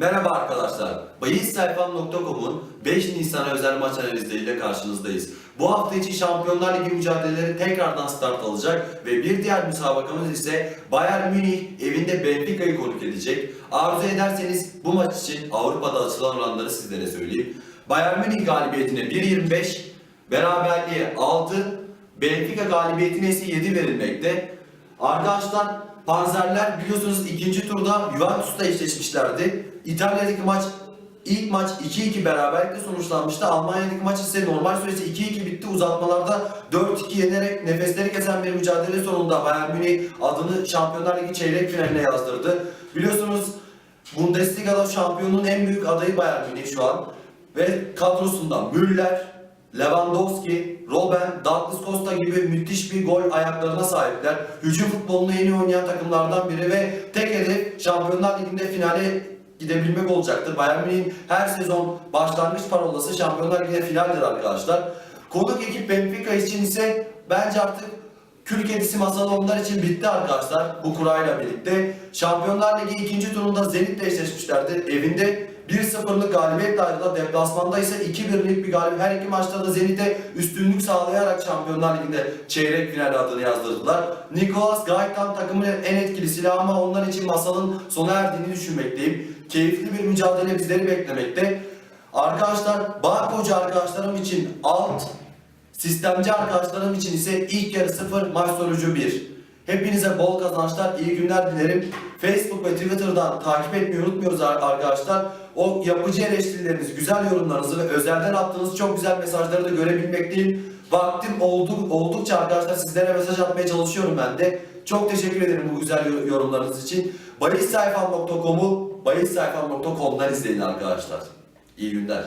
Merhaba arkadaşlar. Bayissayfam.com'un 5 Nisan özel maç analizleriyle karşınızdayız. Bu hafta içi Şampiyonlar Ligi mücadeleleri tekrardan start alacak ve bir diğer müsabakamız ise Bayern Münih evinde Benfica'yı konuk edecek. Arzu ederseniz bu maç için Avrupa'da açılan oranları sizlere söyleyeyim. Bayern Münih galibiyetine 1.25, beraberliğe 6, Benfica galibiyetine ise 7 verilmekte. Arkadaşlar Panzerler biliyorsunuz ikinci turda Juventus'ta eşleşmişlerdi. İtalya'daki maç ilk maç 2-2 beraberlikle sonuçlanmıştı. Almanya'daki maç ise normal süresi 2-2 bitti. Uzatmalarda 4-2 yenerek nefesleri kesen bir mücadele sonunda Bayern Münih adını Şampiyonlar Ligi çeyrek finaline yazdırdı. Biliyorsunuz Bundesliga'da şampiyonun en büyük adayı Bayern Münih şu an. Ve kadrosunda Müller, Lewandowski, Robben, Douglas Costa gibi müthiş bir gol ayaklarına sahipler. Hücum futbolunu en iyi oynayan takımlardan biri ve tek hedef Şampiyonlar Ligi'nde finale gidebilmek olacaktır. Bayern Münih'in her sezon başlangıç parolası Şampiyonlar Ligi'nde finaldir arkadaşlar. Konuk ekip Benfica için ise bence artık Kül kedisi masalı onlar için bitti arkadaşlar bu kurayla birlikte. Şampiyonlar Ligi ikinci turunda Zenit'le eşleşmişlerdi. Evinde 1-0'lık galibiyetle ayrıldı. Deplasmanda ise 2-1'lik bir galibiyet. Her iki maçta da Zenit'e üstünlük sağlayarak Şampiyonlar Ligi'nde çeyrek final adını yazdırdılar. Nicolas Gaitan takımın en etkili silahı ama onlar için masalın sona erdiğini düşünmekteyim. Keyifli bir mücadele bizleri beklemekte. Arkadaşlar, Barkoca arkadaşlarım için alt, Sistemci arkadaşlarım için ise ilk yarı 0, maç sonucu 1. Hepinize bol kazançlar, iyi günler dilerim. Facebook ve Twitter'dan takip etmeyi unutmuyoruz ar- arkadaşlar. O yapıcı eleştirilerinizi, güzel yorumlarınızı ve özelden attığınız çok güzel mesajları da görebilmekteyim. Vaktim oldu, oldukça arkadaşlar sizlere mesaj atmaya çalışıyorum ben de. Çok teşekkür ederim bu güzel yor- yorumlarınız için. Bayissayfam.com'u bayissayfam.com'dan izleyin arkadaşlar. İyi günler.